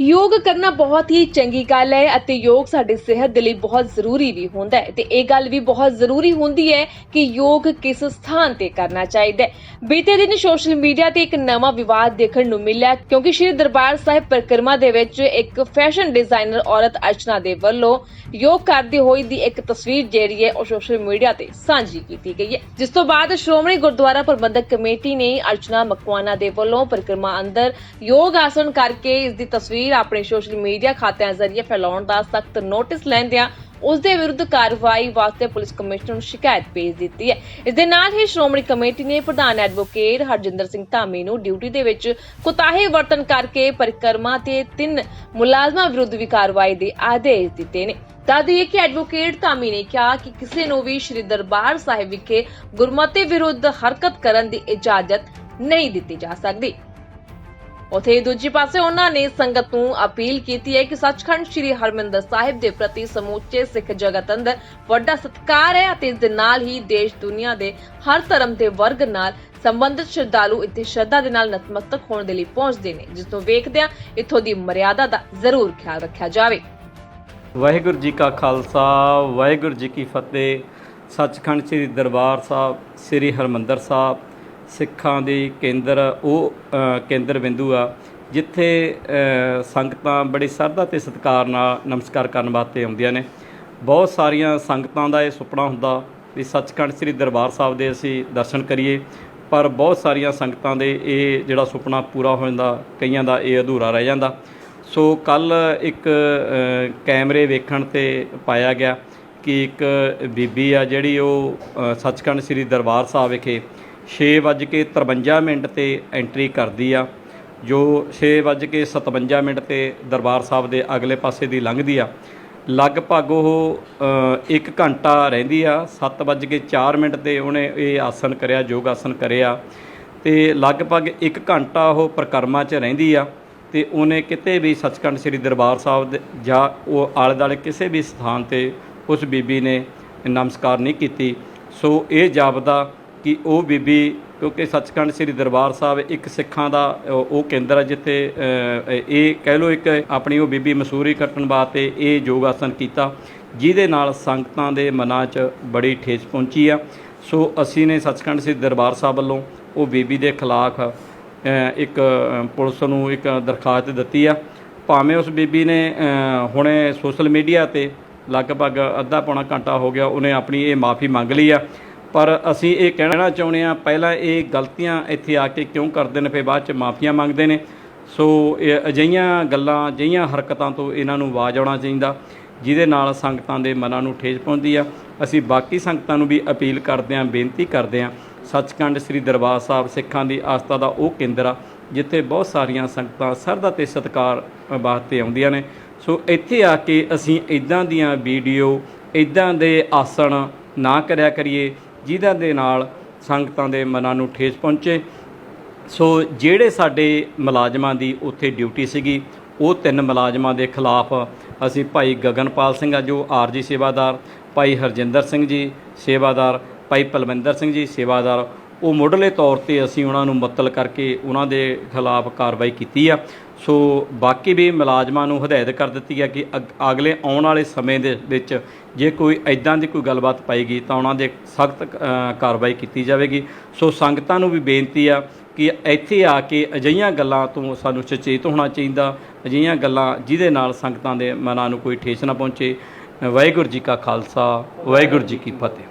ਯੋਗ ਕਰਨਾ ਬਹੁਤ ਹੀ ਚੰਗੀ ਗੱਲ ਹੈ ਅਤੇ ਯੋਗ ਸਾਡੀ ਸਿਹਤ ਦੇ ਲਈ ਬਹੁਤ ਜ਼ਰੂਰੀ ਵੀ ਹੁੰਦਾ ਹੈ। ਤੇ ਇਹ ਗੱਲ ਵੀ ਬਹੁਤ ਜ਼ਰੂਰੀ ਹੁੰਦੀ ਹੈ ਕਿ ਯੋਗ ਕਿਸ ਸਥਾਨ ਤੇ ਕਰਨਾ ਚਾਹੀਦਾ ਹੈ। ਬੀਤੇ ਦਿਨ ਸੋਸ਼ਲ ਮੀਡੀਆ ਤੇ ਇੱਕ ਨਵਾਂ ਵਿਵਾਦ ਦੇਖਣ ਨੂੰ ਮਿਲਿਆ ਕਿਉਂਕਿ ਸ਼੍ਰੀ ਦਰਬਾਰ ਸਾਹਿਬ ਪਰਿਕਰਮਾ ਦੇ ਵਿੱਚ ਇੱਕ ਫੈਸ਼ਨ ਡਿਜ਼ਾਈਨਰ ਔਰਤ ਅਰਚਨਾ ਦੇ ਵੱਲੋਂ ਯੋਗ ਕਰਦੀ ਹੋਈ ਦੀ ਇੱਕ ਤਸਵੀਰ ਜਿਹੜੀ ਹੈ ਉਹ ਸੋਸ਼ਲ ਮੀਡੀਆ ਤੇ ਸਾਂਝੀ ਕੀਤੀ ਗਈ ਹੈ। ਜਿਸ ਤੋਂ ਬਾਅਦ ਸ਼੍ਰੋਮਣੀ ਗੁਰਦੁਆਰਾ ਪ੍ਰਬੰਧਕ ਕਮੇਟੀ ਨੇ ਅਰਚਨਾ ਮਕਵਾਨਾ ਦੇ ਵੱਲੋਂ ਪਰਿਕਰਮਾ ਅੰਦਰ ਯੋਗ ਆਸਣ ਕਰਕੇ ਇਸ ਦੀ ਤਸਵੀਰ ਆਪਣੇ ਸੋਸ਼ਲ ਮੀਡੀਆ ਖਾਤਿਆਂ ਜ਼ਰੀਏ ਫੈਲਾਉਣ ਦਾ ਸਖਤ ਨੋਟਿਸ ਲੈਂਦਿਆਂ ਉਸ ਦੇ ਵਿਰੁੱਧ ਕਾਰਵਾਈ ਵਾਸਤੇ ਪੁਲਿਸ ਕਮਿਸ਼ਨਰ ਨੂੰ ਸ਼ਿਕਾਇਤ ਭੇਜ ਦਿੱਤੀ ਹੈ। ਇਸ ਦੇ ਨਾਲ ਹੀ ਸ਼੍ਰੋਮਣੀ ਕਮੇਟੀ ਨੇ ਪ੍ਰਧਾਨ ਐਡਵੋਕੇਟ ਹਰਜਿੰਦਰ ਸਿੰਘ ਧਾਮੀ ਨੂੰ ਡਿਊਟੀ ਦੇ ਵਿੱਚ ਕੁਤਾਹੀ ਵਰਤਨ ਕਰਕੇ ਪਰਿਕਰਮਾ ਤੇ ਤਿੰਨ ਮੁਲਾਜ਼ਮਾਂ ਵਿਰੁੱਧ ਵੀ ਕਾਰਵਾਈ ਦੇ ਆਦੇਸ਼ ਦਿੱਤੇ ਨੇ। ਦੱਸ ਕਿ ਐਡਵੋਕੇਟ ਧਾਮੀ ਨੇ ਕਿਹਾ ਕਿ ਕਿਸੇ ਨੂੰ ਵੀ ਸ਼੍ਰੀ ਦਰਬਾਰ ਸਾਹਿਬ ਵਿਖੇ ਗੁਰਮਤਿ ਵਿਰੁੱਧ ਹਰਕਤ ਕਰਨ ਦੀ ਇਜਾਜ਼ਤ ਨਹੀਂ ਦਿੱਤੀ ਜਾ ਸਕਦੀ। ਉਥੇ ਦੂਜੀ ਪਾਸੇ ਉਹਨਾਂ ਨੇ ਸੰਗਤ ਨੂੰ ਅਪੀਲ ਕੀਤੀ ਹੈ ਕਿ ਸੱਚਖੰਡ ਸ੍ਰੀ ਹਰਮੰਦਰ ਸਾਹਿਬ ਦੇ ਪ੍ਰਤੀ ਸਮੂਚੇ ਸਿੱਖ ਜਗਤ ਅੰਦਰ ਵੱਡਾ ਸਤਿਕਾਰ ਹੈ ਅਤੇ ਇਸ ਦੇ ਨਾਲ ਹੀ ਦੇਸ਼ ਦੁਨੀਆ ਦੇ ਹਰ ਧਰਮ ਦੇ ਵਰਗ ਨਾਲ ਸੰਬੰਧਿਤ ਸ਼ਰਧਾਲੂ ਇੱਥੇ ਸ਼ਰਧਾ ਦੇ ਨਾਲ ਨਤਮਸਤਕ ਹੋਣ ਦੇ ਲਈ ਪਹੁੰਚਦੇ ਨੇ, ਜਿਸ ਤੋਂ ਵੇਖਦਿਆਂ ਇੱਥੋਂ ਦੀ ਮਰਿਆਦਾ ਦਾ ਜ਼ਰੂਰ ਖਿਆਲ ਰੱਖਿਆ ਜਾਵੇ। ਵਾਹਿਗੁਰੂ ਜੀ ਕਾ ਖਾਲਸਾ, ਵਾਹਿਗੁਰੂ ਜੀ ਕੀ ਫਤਿਹ। ਸੱਚਖੰਡ ਸ੍ਰੀ ਦਰਬਾਰ ਸਾਹਿਬ, ਸ੍ਰੀ ਹਰਮੰਦਰ ਸਾਹਿਬ ਸਿੱਖਾਂ ਦੀ ਕੇਂਦਰ ਉਹ ਕੇਂਦਰ ਬਿੰਦੂ ਆ, ਜਿੱਥੇ ਸੰਗਤਾਂ ਬੜੀ ਸ਼ਰਧਾ ਤੇ ਸਤਿਕਾਰ ਨਾਲ ਨਮਸਕਾਰ ਕਰਨ ਵਾਸਤੇ ਆਉਂਦੀਆਂ ਨੇ। ਬਹੁਤ ਸਾਰੀਆਂ ਸੰਗਤਾਂ ਦਾ ਇਹ ਸੁਪਨਾ ਹੁੰਦਾ ਵੀ ਸੱਚਖੰਡ ਸ੍ਰੀ ਦਰਬਾਰ ਸਾਹਿਬ ਦੇ ਅਸੀਂ ਦਰਸ਼ਨ ਕਰੀਏ, ਪਰ ਬਹੁਤ ਸਾਰੀਆਂ ਸੰਗਤਾਂ ਦੇ ਇਹ ਜਿਹੜਾ ਸੁਪਨਾ ਪੂਰਾ ਹੋ ਜਾਂਦਾ, ਕਈਆਂ ਦਾ ਇਹ ਅਧੂਰਾ ਰਹਿ ਜਾਂਦਾ। ਸੋ ਕੱਲ ਇੱਕ ਕੈਮਰੇ ਵੇਖਣ ਤੇ ਪਾਇਆ ਗਿਆ ਕਿ ਇੱਕ ਬੀਬੀ ਆ ਜਿਹੜੀ ਉਹ ਸੱਚਖੰਡ ਸ੍ਰੀ ਦਰਬਾਰ ਸਾਹਿਬ ਵਿਖੇ 6:53 ਮਿੰਟ ਤੇ ਐਂਟਰੀ ਕਰਦੀ ਆ। ਜੋ 6:57 ਮਿੰਟ ਤੇ ਦਰਬਾਰ ਸਾਹਿਬ ਦੇ ਅਗਲੇ ਪਾਸੇ ਦੀ ਲੰਘਦੀ ਆ। ਲਗਭਗ ਉਹ 1 ਘੰਟਾ ਰਹਿੰਦੀ ਆ। 7:04 ਮਿੰਟ ਤੇ ਉਹਨੇ ਇਹ ਆਸਨ ਕਰਿਆ, ਯੋਗ ਆਸਣ ਕਰਿਆ। ਤੇ ਲਗਭਗ 1 ਘੰਟਾ ਉਹ ਪ੍ਰਕਰਮਾ 'ਚ ਰਹਿੰਦੀ ਆ। ਤੇ ਉਹਨੇ ਕਿਤੇ ਵੀ ਸੱਚਖੰਡ ਸ੍ਰੀ ਦਰਬਾਰ ਸਾਹਿਬ ਦੇ ਜਾਂ ਉਹ ਆਲੇ ਦੁਆਲੇ ਕਿਸੇ ਵੀ ਸਥਾਨ ਤੇ ਉਸ ਬੀਬੀ ਨੇ ਨਮਸਕਾਰ ਨਹੀਂ ਕੀਤੀ। ਸੋ ਇਹ ਜਾਪਦਾ ਕਿ ਉਹ ਬੀਬੀ, ਕਿਉਂਕਿ ਸੱਚਖੰਡ ਸ੍ਰੀ ਦਰਬਾਰ ਸਾਹਿਬ ਇੱਕ ਸਿੱਖਾਂ ਦਾ, ਉਹ ਕੇਂਦਰ ਹੈ ਜਿੱਥੇ ਇਹ ਕਹਿ ਲਓ ਇੱਕ ਆਪਣੀ ਉਹ ਬੀਬੀ ਮਸੂਰੀ ਕੱਟਣ ਵਾਸਤੇ ਇਹ ਯੋਗ ਆਸਨ ਕੀਤਾ, ਜਿਹਦੇ ਨਾਲ ਸੰਗਤਾਂ ਦੇ ਮਨਾਂ 'ਚ ਬੜੀ ਠੇਸ ਪਹੁੰਚੀ ਆ। ਸੋ ਅਸੀਂ ਨੇ ਸੱਚਖੰਡ ਸ੍ਰੀ ਦਰਬਾਰ ਸਾਹਿਬ ਵੱਲੋਂ ਉਹ ਬੀਬੀ ਦੇ ਖਿਲਾਫ ਇੱਕ ਪੁਲਿਸ ਨੂੰ ਇੱਕ ਦਰਖਾਸਤ ਦਿੱਤੀ ਆ। ਭਾਵੇਂ ਉਸ ਬੀਬੀ ਨੇ ਹੁਣੇ ਸੋਸ਼ਲ ਮੀਡੀਆ ਤੇ ਲਗਭਗ ਅੱਧਾ ਪੌਣਾ ਘੰਟਾ ਹੋ ਗਿਆ, ਉਹਨੇ ਆਪਣੀ ਇਹ ਮਾਫੀ ਮੰਗ ਲਈ ਆ। ਪਰ ਅਸੀਂ ਇਹ ਕਹਿਣਾ ਚਾਹੁੰਦੇ ਆ ਪਹਿਲਾਂ ਇਹ ਗਲਤੀਆਂ ਇੱਥੇ ਆ ਕੇ ਕਿਉਂ ਕਰਦੇ ਨੇ, ਫਿਰ ਬਾਅਦ ਚ ਮਾਫੀਆਂ ਮੰਗਦੇ ਨੇ। ਸੋ ਇਹ ਅਜਿਹੀਆਂ ਗੱਲਾਂ, ਅਜਿਹੀਆਂ ਹਰਕਤਾਂ ਤੋਂ ਇਹਨਾਂ ਨੂੰ ਆਵਾਜ਼ ਆਉਣਾ ਚਾਹੀਦਾ, ਜਿਹਦੇ ਨਾਲ ਸੰਗਤਾਂ ਦੇ ਮਨਾਂ ਨੂੰ ਠੇਸ ਪਹੁੰਚਦੀ ਆ। ਅਸੀਂ ਬਾਕੀ ਸੰਗਤਾਂ ਨੂੰ ਵੀ ਅਪੀਲ ਕਰਦੇ ਆਂ ਬੇਨਤੀ ਕਰਦੇ ਆਂ ਸੱਚਖੰਡ ਸ੍ਰੀ ਦਰਬਾਰ ਸਾਹਿਬ ਸਿੱਖਾਂ ਦੀ ਆਸਥਾ ਦਾ ਉਹ ਕੇਂਦਰ ਆ, ਜਿੱਥੇ ਬਹੁਤ ਸਾਰੀਆਂ ਸੰਗਤਾਂ ਸਰਦਾ ਤੇ ਸਤਿਕਾਰ ਵਾਸਤੇ ਆਉਂਦੀਆਂ ਨੇ। ਸੋ ਇੱਥੇ ਆ ਕੇ ਅਸੀਂ ਇਦਾਂ ਦੀਆਂ ਵੀਡੀਓ ਇਦਾਂ ਦੇ ਆਸਣ ਨਾ ਕਰਿਆ ਕਰੀਏ ਜਿਹਨਾਂ ਦੇ ਨਾਲ ਸੰਗਤਾਂ ਦੇ ਮਨਾਂ ਨੂੰ ਠੇਸ ਪਹੁੰਚੇ। ਸੋ ਜਿਹੜੇ ਸਾਡੇ ਮੁਲਾਜ਼ਮਾਂ ਦੀ ਉੱਥੇ ਡਿਊਟੀ ਸੀਗੀ, ਉਹ ਤਿੰਨ ਮੁਲਾਜ਼ਮਾਂ ਦੇ ਖਿਲਾਫ ਅਸੀਂ ਭਾਈ ਗਗਨਪਾਲ ਸਿੰਘ ਆ ਜੋ ਆਰਜੀ ਸੇਵਾਦਾਰ, ਭਾਈ ਹਰਜਿੰਦਰ ਸਿੰਘ ਜੀ ਸੇਵਾਦਾਰ, ਭਾਈ ਪਲਵਿੰਦਰ ਸਿੰਘ ਜੀ ਸੇਵਾਦਾਰ ਉਹ ਮੁੱਢਲੇ ਤੌਰ ਤੇ ਅਸੀਂ ਉਹਨਾਂ ਨੂੰ ਮੁਅੱਤਲ ਕਰਕੇ ਉਹਨਾਂ ਦੇ ਖਿਲਾਫ ਕਾਰਵਾਈ ਕੀਤੀ ਆ। ਸੋ ਬਾਕੀ ਵੀ ਮੁਲਾਜ਼ਮਾਂ ਨੂੰ ਹਦਾਇਤ ਕਰ ਦਿੱਤੀ ਹੈ ਕਿ ਅਗਲੇ ਆਉਣ ਵਾਲੇ ਸਮੇਂ ਦੇ ਵਿੱਚ ਜੇ ਕੋਈ ਐਦਾਂ ਦੀ ਕੋਈ ਗੱਲਬਾਤ ਪਾਏਗੀ ਤਾਂ ਉਹਨਾਂ ਦੇ ਸਖਤ ਕਾਰਵਾਈ ਕੀਤੀ ਜਾਵੇਗੀ। ਸੋ ਸੰਗਤਾਂ ਨੂੰ ਵੀ ਬੇਨਤੀ ਆ ਕਿ ਇੱਥੇ ਆ ਕੇ ਅਜਿਹੀਆਂ ਗੱਲਾਂ ਤੋਂ ਸਾਨੂੰ ਸੁਚੇਤ ਹੋਣਾ ਚਾਹੀਦਾ, ਅਜਿਹੀਆਂ ਗੱਲਾਂ ਜਿਹਦੇ ਨਾਲ ਸੰਗਤਾਂ ਦੇ ਮਨਾਂ ਨੂੰ ਕੋਈ ਠੇਸ ਨਾ ਪਹੁੰਚੇ। ਵਾਹਿਗੁਰੂ ਜੀ ਕਾ ਖਾਲਸਾ, ਵਾਹਿਗੁਰੂ ਜੀ ਕੀ ਫਤਿਹ।